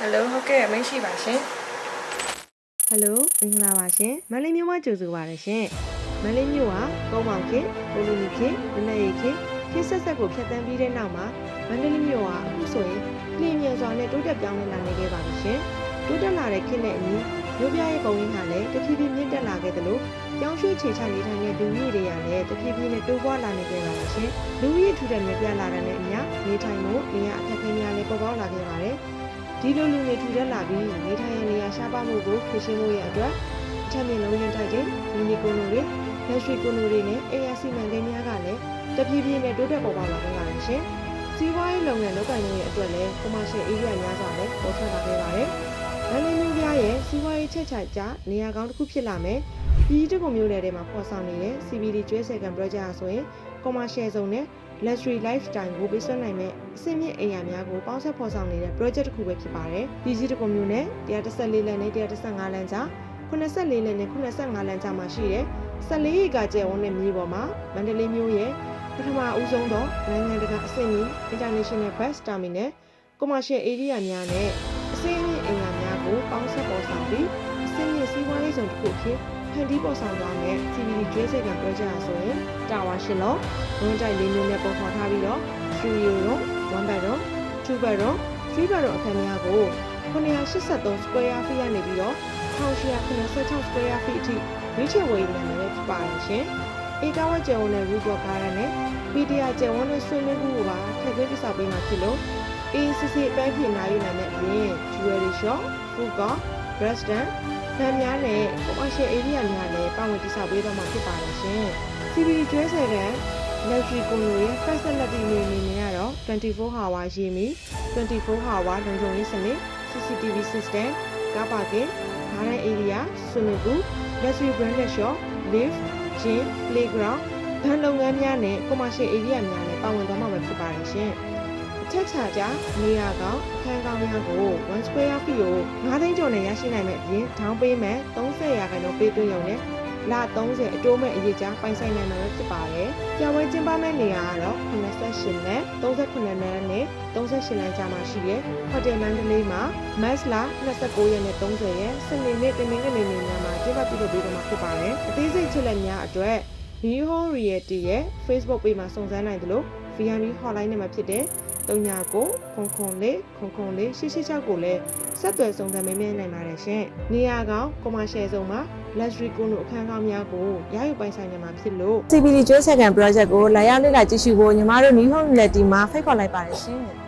hello, ok, mấy chị bảo xin. ဟယ်လိုမင်္ဂလာပါရှင်မန္တလေးမြို့မှာကြိုဆိုပါရရှင်မန္တလေးမြို့ဟာကုန်းမောင်ခေတ်ကိုလိုနီခေတ်ဒနက်ရီခေတ်ခေတ်ဆက်ဆက်ကိုဖျက်ဆီးပြီးတဲ့နောက်မှာမန္တလေးမြို့ဟာအခုဆိုရင်လျင်မြန်စွာနဲ့တိုးတက်ပြောင်းလဲလာနေခဲ့ပါပြီရှင်တိုးတက်လာတဲ့ခေတ်နဲ့အညီမြို့ပြရဲ့ပုံရင်းဟာလည်းတဖြည်းဖြည်းမြင့်တက်လာခဲ့သလိုကြောင်းရွှေခြေချနေထိုင်တဲ့လူကြီးတွေကလည်းတဖြည်းဖြည်းနဲ့တိုးပွားလာနေခဲ့ပါပြီရှင်လူကြီးထူတဲ့မြပြလာတဲ့နဲ့အမျှနေထိုင်မှုနေရာအခက်အခဲများလည်းပေါ်ပေါက်လာခဲ့ပါတယ် ဒီလိုလူတွေထူထပ်လာပြီးနေထိုင်ရနေရာရှားပါမှုကိုဖြေရှင်းဖို့ရအတွက်အထက်မြင့်လုံးရင်ထိုက်တဲ့မီနီကိုနိုတွေလက်ရှိကိုနိုတွေနဲ့ ARC မှန်ကိန်းများကလည်းတပြေးပြေးနဲ့တိုးတက်ပေါ်ပေါက်လာခဲ့ပါတယ်ရှင်။စီးပွားရေးလုပ်ငန်းလုပ်ကိုင်နေတဲ့အတွက်လည်း commercial area များစွာလည်းပေါ်ထွက်လာခဲ့ပါတယ်။မန္တလေးမြို့ပြရဲ့စီးပွားရေးချက်ချကြနေရာကောင်းတစ်ခုဖြစ်လာမယ်။ဒီတစ်ခုမျိုးနယ်ထဲမှာပေါ်ဆောင်နေတဲ့ CBD ကျွဲဆယ်ကံ project ဟာဆိုရင် commercial ဇုံနဲ့ luxury lifestyle ကိုပေးစွမ်းနိုင်မဲ့အဆင့်မြင့်အိမ်ယာများကိုပေါင်းစပ်ဖော်ဆောင်နေတဲ့ project တစ်ခုပဲဖြစ်ပါတယ်။ဒီကြီးတစ်ခုမျိုးနဲ့114လမ်းနဲ့115လမ်းကြား84လမ်းနဲ့85လမ်းကြားမှာရှိတဲ့14ရေကကျယ်ဝန်းတဲ့မြေပေါ်မှာမန္တလေးမြို့ရဲ့ပထမအဦးဆုံးသောနိုင်ငံတကာအဆင့်မြင့် international bus terminal commercial area များနဲ့အဆင့်မြင့်အိမ်ယာများကိုပေါင်းစပ်ပေါ်ဆောင်ပြီးအဆင့်မြင့်စီးပွားရေးဇုံတစ်ခုအဖြစ် ဖန်တီးပေါ်ဆောင်သွားတဲ့ CBD ကျွေးစိတ်ကံ project ဟာဆိုရင်တာဝါရှင်လောဝန်တိုက်လေးမျိုးနဲ့ပုံဖော်ထားပြီးတော့ studio ရော one bedroom two bedroom three bedroom အခန်းများကို983 square feet ရနေပြီးတော့1886 square feet အထိရွေးချယ်ဝယ်ယူနိုင်မယ်ဖြစ်ပါတယ်ရှင်။ဧကဝက်ကျယ်ဝန်းတဲ့ rooftop garden နဲ့ PDR ကျယ်ဝန်းတဲ့ swimming pool ကိုပါထည့်သွင်းတည်ဆောက်ပေးမှာဖြစ်လို့ ACC အပိုင်းဖြစ်နိုင်ယူနိုင်တဲ့အပြင် jewelry shop, food court, restaurant ဗန်များနဲ့ commercial area များလည်းပါဝင်တည်ဆောက်ပေးတော့မှာဖြစ်ပါတယ်ရှင်။ CBD ကျွဲဆယ်က luxury ကိုလိုရဲ့ facility တွေအနေနဲ့ကတော့24 hour ရေမီ24 hour လုံခြုံရေးစနစ် CCTV system ကားပါကင် garden area swimming pool luxury branded shop lift gym playground ဘဏ်လုပ်ငန်းများနဲ့ commercial area များလည်းပါဝင်သွားမှာပဲဖြစ်ပါတယ်ရှင်အ ချက်ချာကြနေရကောင်ခန်းကောင်းများကို1 square feet ကို9သိန်းကျော်နဲ့ရရှိနိုင်မဲ့အပြင်ဒေါင်းပေးမဲ့30ရာခိုင်နှုန်းပေးသွင်းရုံနဲ့လ30အတိုးမဲ့အရေးကြားပိုင်ဆိုင်နိုင်မှာဖြစ်ပါတယ်။ကြော်ဝဲကျင်းပမဲ့နေရာကတော့88နဲ့39နဲ့နဲ့38လမ်းကြားမှာရှိတဲ့ဟိုတယ်မန္တလေးမှာမတ်လ29ရက်နဲ့30ရက်စနေနေ့တနင်္ဂနွေနေ့ညမှာကျင်းပပြုလုပ်ပေးတော့မှာဖြစ်ပါတယ်။အသေးစိတ်ချက်လက်များအတွက် New Home Realty ရဲ့ Facebook page မှာစုံစမ်းနိုင်သလို VNB Hotline နဲ့မှာဖြစ်တဲ့09 399004004886ကိုလည်းဆက်သွယ်ဆောင်သမ်းမေးမြန်းနိုင်ပါတယ်ရှင်။နေရာကောင် commercial ဆုံးမှာ luxury condo အခန်းကောင်းများကိုရယူပိုင်ဆိုင်နေမှာဖြစ်လို့ CBD ကျွဲဆက်ကန် project ကိုလာရောက်လေ့လာကြည့်ရှုဖို့ညီမတို့ New Home Realty မှာဖိတ်ခေါ်လိုက်ပါတယ်ရှင်။